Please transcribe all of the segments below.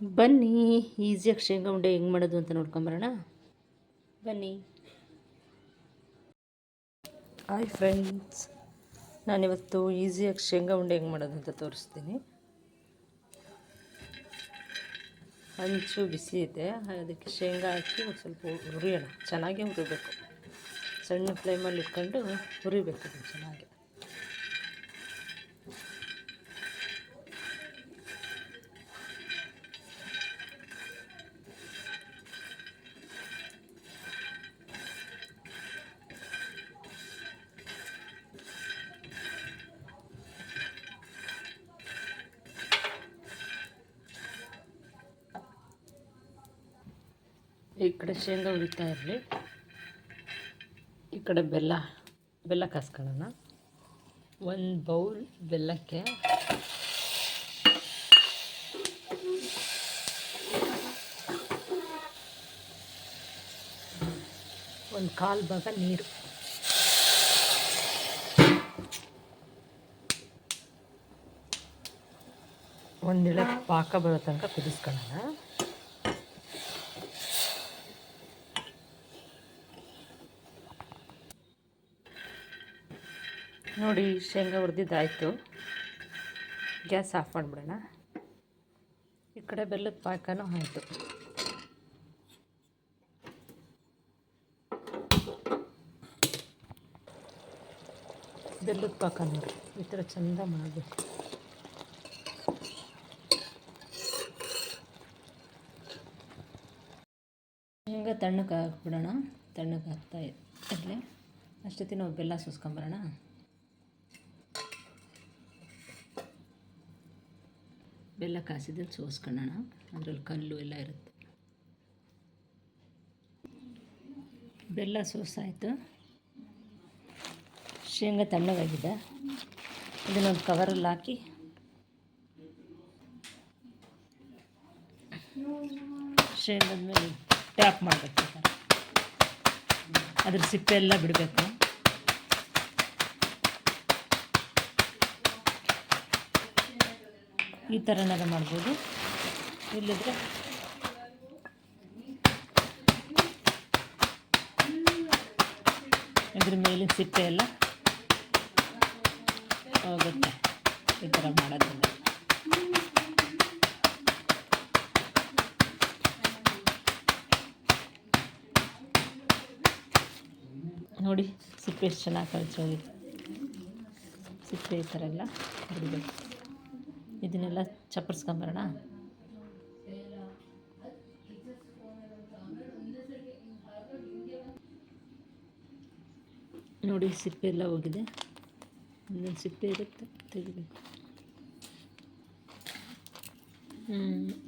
ಬನ್ನಿ ಈಸಿಯಾಗಿ ಶೇಂಗಾ ಉಂಡೆ ಹೆಂಗೆ ಮಾಡೋದು ಅಂತ ನೋಡ್ಕೊಂಬರೋಣ. ಬನ್ನಿ. ಹಾಯ್ ಫ್ರೆಂಡ್ಸ್ ನಾನಿವತ್ತು ಈಸಿಯಾಗಿ ಶೇಂಗಾ ಉಂಡೆ ಹೆಂಗೆ ಮಾಡೋದು ಅಂತ ತೋರಿಸ್ತೀನಿ. ಹಂಚು ಬಿಸಿ ಇದೆ ಅದಕ್ಕೆ ಶೇಂಗಾ ಹಾಕಿ ಒಂದು ಸ್ವಲ್ಪ ಹುರಿಯೋಣ ಚೆನ್ನಾಗೇ ಹುರಿಬೇಕು ಸಣ್ಣ ಫ್ಲೇಮಲ್ಲಿ ಇಟ್ಕೊಂಡು ಹುರಿಬೇಕು ಚೆನ್ನಾಗಿ. ಈ ಕಡೆ ಶೇಂಗಾ ಹುರಿತಾ ಇರಲಿ. ಈ ಕಡೆ ಬೆಲ್ಲ ಬೆಲ್ಲ ಕಾಸ್ಕೊಳ್ಳೋಣ. ಒಂದು ಬೌಲ್ ಬೆಲ್ಲಕ್ಕೆ ಒಂದು ಕಾಲು ಭಾಗ ನೀರು. ಒಂದಿಳೆ ಪಾಕ ಬರೋ ತನಕ ಕುದಿಸ್ಕೊಳ್ಳೋಣ. ನೋಡಿ, ಶೇಂಗಾ ಹುರಿದಿದ್ದಾಯಿತು. ಗ್ಯಾಸ್ ಆಫ್ ಮಾಡಿಬಿಡೋಣ. ಈ ಕಡೆ ಬೆಲ್ಲದ ಪಾಕನೂ ಆಯಿತು. ಬೆಲ್ಲದ ಪಾಕ ನೋಡಿ, ಈ ಥರ ಚೆಂದ ಮಾಡಬೇಕು. ಶೇಂಗಾ ತಣ್ಣಗೆ ಹಾಕ್ಬಿಡೋಣ ತಣ್ಣಗೆ ಹಾಕ್ತಾ ಇರಲಿ ಅಷ್ಟೊತ್ತಿಗೆ ನಾವು ಬೆಲ್ಲ ಸುಸ್ಕೊಂಬರೋಣ. ಬೆಲ್ಲ ಕಾಸಿದಲ್ಲಿ ಸೋಸ್ಕೊಳ್ಳೋಣ. ಅದರಲ್ಲಿ ಕಲ್ಲು ಎಲ್ಲ ಇರುತ್ತೆ. ಬೆಲ್ಲ ಸೋಸಾಯಿತು. ಶೇಂಗಾ ತಣ್ಣಗಾಗಿದೆ. ಇದನ್ನೊಂದು ಕವರಲ್ಲಿ ಹಾಕಿ. ಶೇಂಗದ ಮೇಲೆ ಟ್ಯಾಪ್ ಮಾಡಬೇಕು ಅದ್ರ ಸಿಪ್ಪೆ ಎಲ್ಲ ಬಿಡಬೇಕು. ಈ ಥರನಾರ ಮಾಡ್ಬೋದು? ಇಲ್ಲದ್ರೆ ಇದ್ರ ಮೇಲಿನ ಸಿಪ್ಪೆ ಎಲ್ಲ ಹೋಗುತ್ತೆ ಈ ಥರ ಮಾಡೋದ್ರಿಂದ. ನೋಡಿ, ಸಿಪ್ಪೆ ಎಷ್ಟು ಚೆನ್ನಾಗಿ ಕಳಿಸೋಗಿದೆ ಸಿಪ್ಪೆ ಈ ಥರ ಎಲ್ಲ ಇದನ್ನೆಲ್ಲ ಚಪ್ಪರ್ಸ್ಕೊಂಬರೋಣ. ನೋಡಿ ಸಿಪ್ಪೆ ಎಲ್ಲ ಹೋಗಿದೆ. ಒಂದೊಂದು ಸಿಪ್ಪೆ ಇರುತ್ತೆ, ತೆಗಿಬೇಕು.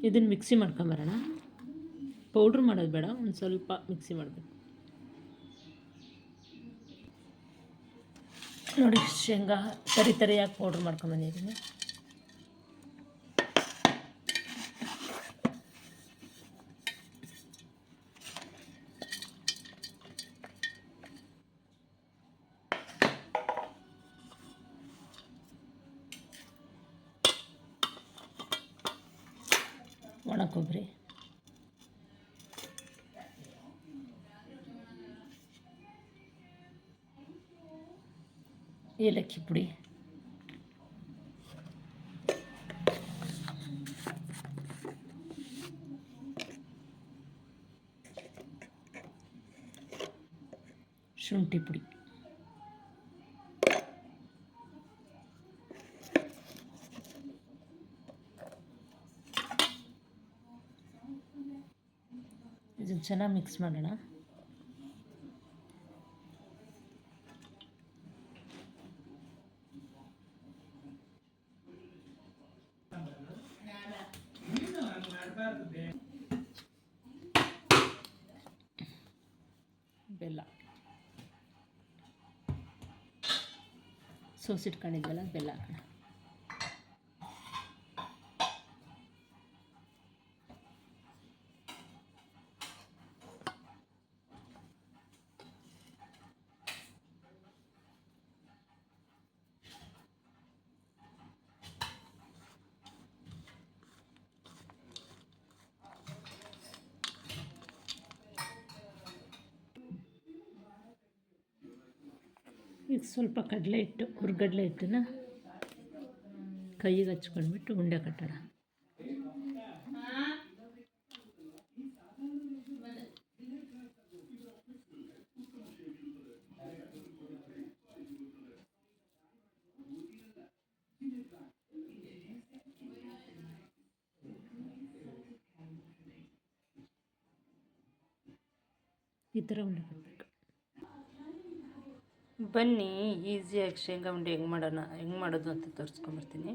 ಇದನ್ನು ಮಿಕ್ಸಿ ಮಾಡ್ಕೊಂಬರೋಣ. ಪೌಡ್ರ್ ಮಾಡೋದು ಬೇಡ, ಒಂದು ಸ್ವಲ್ಪ ಮಿಕ್ಸಿ ಮಾಡಬೇಕು. ನೋಡಿ ಶೇಂಗಾ ತರಿ ತರಿಯಾಗಿ ಪೌಡ್ರ್ ಮಾಡ್ಕೊಂಬಂದಿದ್ದೀನಿ ಒಣ ಕೊಬ್ಬರಿ ಏಲಕ್ಕಿ ಪುಡಿ ಶುಂಠಿ ಪುಡಿ ಇದನ್ನು ಚೆನ್ನಾಗಿ ಮಿಕ್ಸ್ ಮಾಡೋಣ ಬೆಲ್ಲ ಸೋಸಿಟ್ಕೊಂಡಿದ್ವಲ್ಲ ಬೆಲ್ಲ ಹಾಕೋಣ ಈಗ ಸ್ವಲ್ಪ ಕಡಲೆ ಹಿಟ್ಟು ಹುರ್ಗಡ್ಲೆ ಹಿಟ್ಟನ್ನ ಕೈಗೆ ಹಚ್ಕೊಂಡ್ಬಿಟ್ಟು ಉಂಡೆ ಕಟ್ಟೋಣ ಈ ಥರ ಉಂಡೆ ಕಟ್ಟಬೇಕು ಬನ್ನಿ ಈಸಿಯಾಗಿ ಶೇಂಗಾ ಉಂಡೆ ಹೆಂಗೆ ಮಾಡೋಣ ಹೆಂಗೆ ಮಾಡೋದು ಅಂತ ತೋರಿಸ್ಕೊಂಬರ್ತೀನಿ